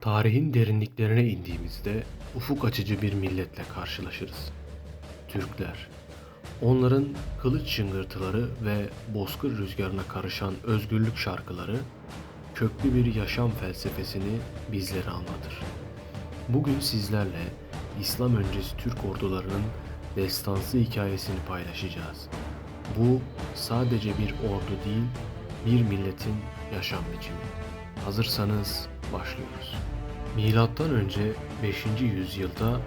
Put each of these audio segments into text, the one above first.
Tarihin derinliklerine indiğimizde ufuk açıcı bir milletle karşılaşırız. Türkler. Onların kılıç şıngırtıları ve bozkır rüzgarına karışan özgürlük şarkıları köklü bir yaşam felsefesini bizlere anlatır. Bugün sizlerle İslam öncesi Türk ordularının destansı hikayesini paylaşacağız. Bu sadece bir ordu değil, bir milletin yaşam biçimi. Hazırsanız başlıyoruz. Milattan önce 5. yüzyılda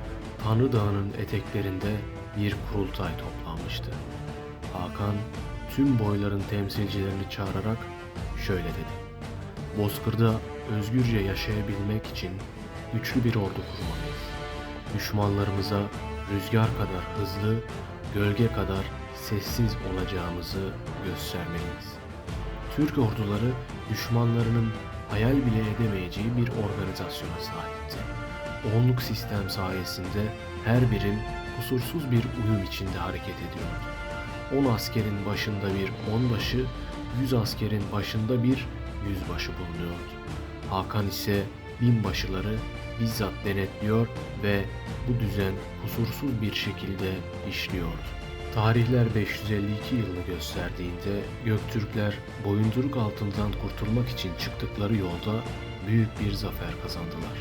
Tanrı Dağı'nın eteklerinde bir kurultay toplanmıştı. Hakan tüm boyların temsilcilerini çağırarak şöyle dedi. Bozkır'da özgürce yaşayabilmek için güçlü bir ordu kurmalıyız. Düşmanlarımıza rüzgar kadar hızlı, gölge kadar sessiz olacağımızı göstermeliyiz. Türk orduları düşmanlarının hayal bile edemeyeceği bir organizasyona sahipti. Onluk sistem sayesinde her birim kusursuz bir uyum içinde hareket ediyordu. 10 askerin başında bir onbaşı, 100 askerin başında bir yüzbaşı bulunuyordu. Hakan ise binbaşıları bizzat denetliyor ve bu düzen kusursuz bir şekilde işliyordu. Tarihler 552 yılını gösterdiğinde Göktürkler boyunduruk altından kurtulmak için çıktıkları yolda büyük bir zafer kazandılar.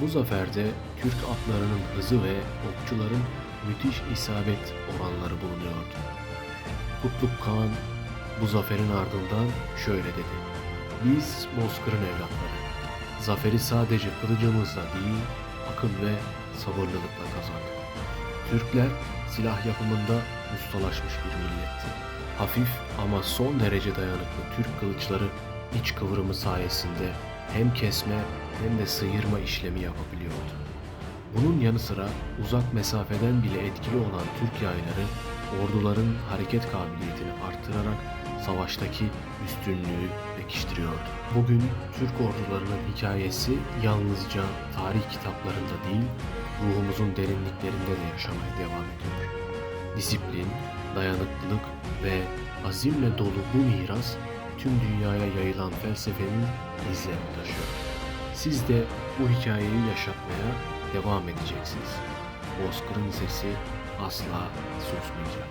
Bu zaferde Türk atlarının hızı ve okçuların müthiş isabet oranları bulunuyordu. Kutluk Kağan bu zaferin ardından şöyle dedi. Biz Bozkır'ın evlatları. Zaferi sadece kılıcımızla değil, akıl ve sabırlılıkla kazandık. Türkler silah yapımında ustalaşmış bir milletti. Hafif ama son derece dayanıklı Türk kılıçları iç kıvrımı sayesinde hem kesme hem de sıyırma işlemi yapabiliyordu. Bunun yanı sıra uzak mesafeden bile etkili olan Türk yayları orduların hareket kabiliyetini arttırarak savaştaki üstünlüğü pekiştiriyordu. Bugün Türk ordularının hikayesi yalnızca tarih kitaplarında değil, ruhumuzun derinliklerinde de yaşamaya devam ediyor. Disiplin, dayanıklılık ve azimle dolu bu miras tüm dünyaya yayılan felsefenin izlerini taşıyor. Siz de bu hikayeyi yaşatmaya devam edeceksiniz. Bozkır'ın sesi asla susmayacak.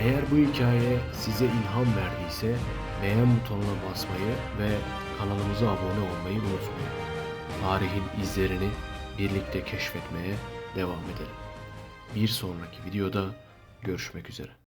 Eğer bu hikaye size ilham verdiyse beğen butonuna basmayı ve kanalımıza abone olmayı unutmayın. Tarihin izlerini birlikte keşfetmeye devam edelim. Bir sonraki videoda görüşmek üzere.